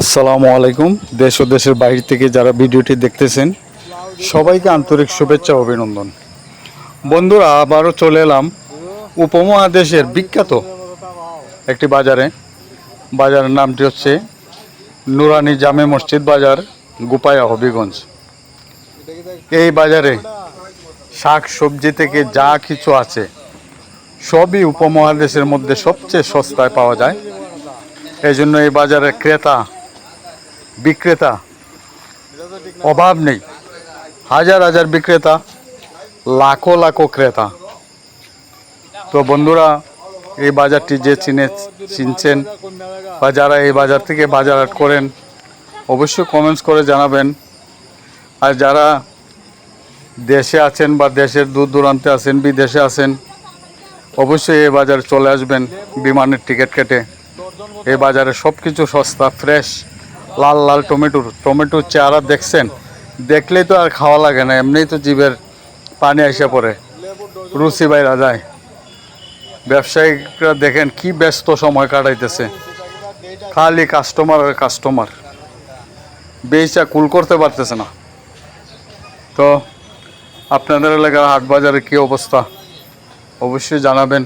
আসসালামু আলাইকুম। দেশ ও দেশের বাইরে থেকে যারা ভিডিওটি দেখতেছেন, সবাইকে আন্তরিক শুভেচ্ছা অভিনন্দন। বন্ধুরা, আবারও চলে এলাম উপমহাদেশের বিখ্যাত একটি বাজারে। বাজারের নামটি হচ্ছে নুরানি জামে মসজিদ বাজার গোপায়া হবিগঞ্জ। এই বাজারে শাক, সবজি থেকে যা কিছু আছে, সবই উপমহাদেশের মধ্যে সবচেয়ে সস্তায় পাওয়া যায়। এই জন্য এই বাজারে ক্রেতা বিক্রেতা। অভাব নেই। হাজার হাজার বিক্রেতা, লাখো লাখো ক্রেতা। তো বন্ধুরা, এই বাজারটি যে চিনে চিনছেন বা যারা এই বাজার থেকে বাজার হাট করেন, অবশ্যই কমেন্টস করে জানাবেন। আর যারা দেশে আছেন বা দেশের দূর দূরান্তে আছেন, বিদেশে আছেন, অবশ্যই এই বাজারে চলে আসবেন। বিমানের টিকিট কেটে। এই বাজারে সব কিছু সস্তা ফ্রেশ লাল লাল টমেটোর টমেটোর চেহারা দেখছেন, দেখলেই তো আর খাওয়া লাগে না, এমনিই তো জীবের পানি এসে পড়ে। রুচি বাইরা যায়। ব্যবসায়িকরা দেখেন কি ব্যস্ত সময় কাটাইতেছে। খালি কাস্টমার আর কাস্টমার বেচা কুল করতে পারতেছে না। তো আপনাদের এলাকার হাট বাজারে কী অবস্থা? অবশ্যই জানাবেন।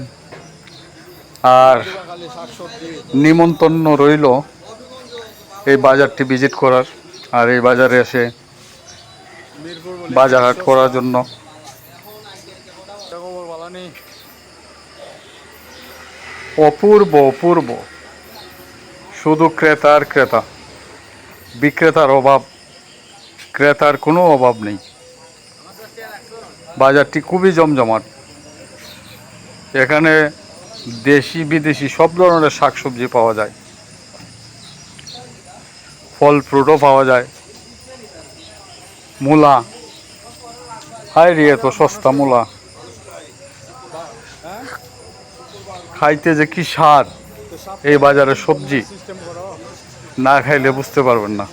আর নিমন্ত্রণ রইল এই বাজারটি ভিজিট করার, আর এই বাজারে এসে বাজার হাট করার জন্য। অপূর্ব অপূর্ব। শুধু ক্রেতা আর ক্রেতা। বিক্রেতার অভাব, ক্রেতার কোনো অভাব নেই। বাজারটি খুবই জমজমাট। এখানে দেশি বিদেশি সব ধরনের শাকসবজি পাওয়া যায়। ফল ফ্রুটও পাওয়া যায়। মূলা। হাই রে, এত সস্তা মূলা। খাইতে যে কি স্বাদ, এই বাজারে সবজি। না খাইলে বুঝতে পারবেন না।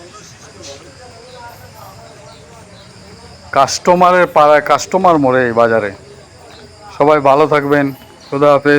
কাস্টমারের পাড়ায় কাস্টমার মরে এই বাজারে। সবাই ভালো থাকবেন। খুদা হাফেজ।